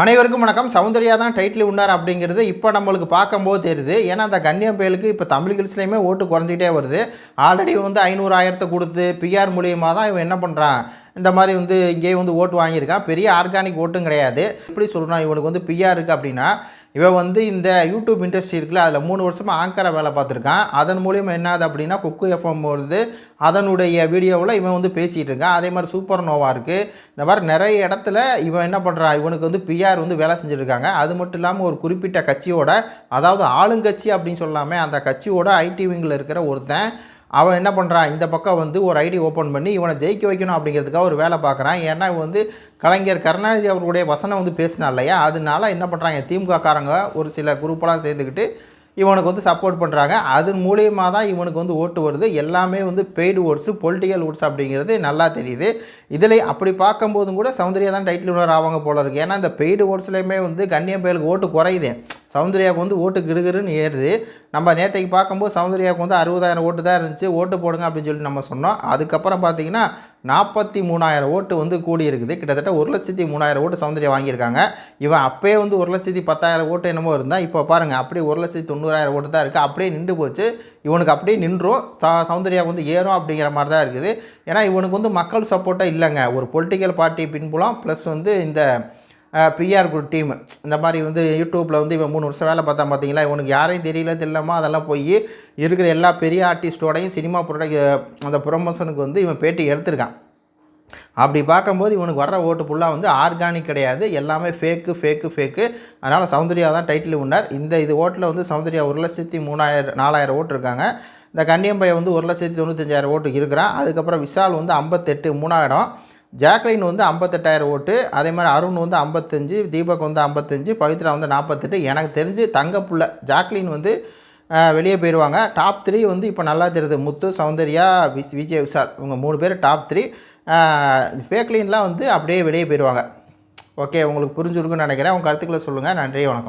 அனைவருக்கும் வணக்கம். சௌந்தர்யா தான் டைட்டில் உண்டார் அப்படிங்கிறது இப்போ நம்மளுக்கு பார்க்கும்போது தெரியுது. ஏன்னா அந்த கன்னியம் பயலுக்கு இப்போ தமிழ் கில்ஸ்லேயுமே ஓட்டு குறைஞ்சிக்கிட்டே வருது. ஆல்ரெடி வந்து ஐநூறு ஆயிரத்தை கொடுத்து பிஆர் மூலியமாக தான் இவன் என்ன பண்ணுறான் இந்த மாதிரி வந்து இங்கேயே வந்து ஓட்டு வாங்கியிருக்கான். பெரிய ஆர்கானிக் ஓட்டும் கிடையாது. எப்படி சொல்கிறான் இவனுக்கு வந்து பிஆர் இருக்குது அப்படின்னா இவன் வந்து இந்த யூடியூப் இண்டஸ்ட்ரி இருக்குல்ல அதில் மூணு வருஷமாக ஆங்கரை வேலை பார்த்துருக்கான். அதன் மூலியமாக என்னது அப்படின்னா குக்கு எஃப்எம் வந்து அதனுடைய வீடியோவில் இவன் வந்து பேசிகிட்டு இருக்கான். அதே மாதிரி சூப்பர் நோவா இருக்குது இந்த மாதிரி நிறைய இடத்துல இவன் என்ன பண்ணுறான் இவனுக்கு வந்து பிஆர் வந்து வேலை செஞ்சுருக்காங்க அது மட்டும் இல்லாமல் ஒரு குறிப்பிட்ட கட்சியோட அதாவது ஆளுங்கட்சி அப்படின்னு சொல்லாமல் அந்த கட்சியோட ஐடி விங்கில் இருக்கிற ஒருத்தன் அவன் என்ன பண்ணுறான் இந்த பக்கம் வந்து ஒரு ஐடி ஓப்பன் பண்ணி இவனை ஜெயிக்க வைக்கணும் அப்படிங்கிறதுக்காக ஒரு வேலை பார்க்குறான். ஏன்னா இவன் வந்து கலைஞர் கருணாநிதி அவர்களுடைய வசனம் வந்து பேசினா இல்லையா? அதனால என்ன பண்ணுறாங்க திமுக காரங்க ஒரு சில குரூப்பெல்லாம் சேர்ந்துக்கிட்டு இவனுக்கு வந்து சப்போர்ட் பண்ணுறாங்க அதன் மூலியமாக தான் இவனுக்கு வந்து ஓட்டு வருது. எல்லாமே வந்து பெய்டு ஓட்ஸு பொலிட்டிக்கல் ஓட்ஸ் அப்படிங்கிறது நல்லா தெரியுது. இதில் அப்படி பார்க்கும்போதும் கூட சௌந்தர்யா தான் டைட்டில் வினர் ஆவாங்க போல இருக்குது ஏன்னா இந்த பெய்டு ஓட்ஸ்லேயுமே வந்து கண்ணியம் பயலுக்கு ஓட்டு குறையுது. சௌந்தர்யாவுக்கு வந்து ஓட்டு கிருகிருன்னு ஏறுது. நம்ம நேற்றைக்கு பார்க்கும்போது சௌந்தர்யாவுக்கு வந்து அறுபதாயிரம் ஓட்டு தான் இருந்துச்சு. ஓட்டு போடுங்க அப்படின்னு சொல்லி நம்ம சொன்னோம். அதுக்கப்புறம் பார்த்தீங்கன்னா நாற்பத்தி மூணாயிரம் ஓட்டு வந்து கூடி இருக்குது கிட்டத்தட்ட ஒரு லட்சத்தி மூணாயிரம் ஓட்டு சௌந்தர்யா வாங்கியிருக்காங்க. இவன் அப்போயே வந்து ஒரு லட்சத்தி பத்தாயிரம் ஓட்டு என்னமோ இருந்தால் இப்போ பாருங்கள் அப்படியே ஒரு லட்சத்தி தொண்ணூறாயிரம் ஓட்டு தான் இருக்குது அப்படியே நின்று போச்சு. இவனுக்கு அப்படியே நின்றும். ச சௌந்தர்யா வந்து ஏறும் அப்படிங்கிற மாதிரி தான் இருக்குது. ஏன்னா இவனுக்கு வந்து மக்கள் சப்போர்ட்டாக இல்லைங்க. ஒரு பொலிட்டிக்கல் பார்ட்டி பின்புலம் ப்ளஸ் வந்து இந்த பிஆர் குரூப் டீம். இந்த மாதிரி வந்து யூடியூப்பில் வந்து இவன் மூணு வருஷம் வேலை பார்த்தா பார்த்தீங்களா இவனுக்கு யாரையும் தெரியல தெரியலமா அதெல்லாம் போய் இருக்கிற எல்லா பெரிய ஆர்டிஸ்டோடையும் சினிமா ப்ரொடக்ட் அந்த ப்ரொமோஷனுக்கு வந்து இவன் பேட்டி எடுத்திருக்கான். அப்படி பார்க்கும்போது இவனுக்கு வர்ற ஓட்டு ஃபுல்லாக வந்து ஆர்கானிக் கிடையாது. எல்லாமே ஃபேக்கு ஃபேக்கு ஃபேக்கு அதனால் சௌந்தர்யா தான் டைட்டில் உண்டார் இந்த இது ஓட்டில் வந்து சௌந்தர்யா ஒரு லட்சத்தி மூணாயிரம் நாலாயிரம் ஓட்டு இருக்காங்க. இந்த கன்னியம்பையை வந்து ஒரு லட்சத்தி தொண்ணூத்தஞ்சாயிரம் ஓட்டு இருக்கிறான். அதுக்கப்புறம் விஷால் வந்து ஐம்பத்தெட்டு மூணாயிரம். ஜாக்லின் வந்து ஐம்பத்தெட்டாயிரம் ஓட்டு அதே மாதிரி அருண் வந்து ஐம்பத்தஞ்சு தீபக் வந்து ஐம்பத்தஞ்சு பவித்ரா வந்து நாற்பத்தெட்டு எனக்கு தெரிஞ்சு தங்கப்புள்ள ஜாக்லின் வந்து வெளியே போயிடுவாங்க டாப் த்ரீ வந்து இப்போ நல்லா தெரியுது. முத்து சௌந்தர்யா விஸ் விஜய் விஷால் இவங்க மூணு பேர் டாப் த்ரீ ஃபேக்லின்லாம் வந்து அப்படியே வெளியே போயிடுவாங்க ஓகே உங்களுக்கு புரிஞ்சுருக்குன்னு நினைக்கிறேன். உங்கள் கருத்துக்களை சொல்லுங்கள் நன்றி வணக்கம்.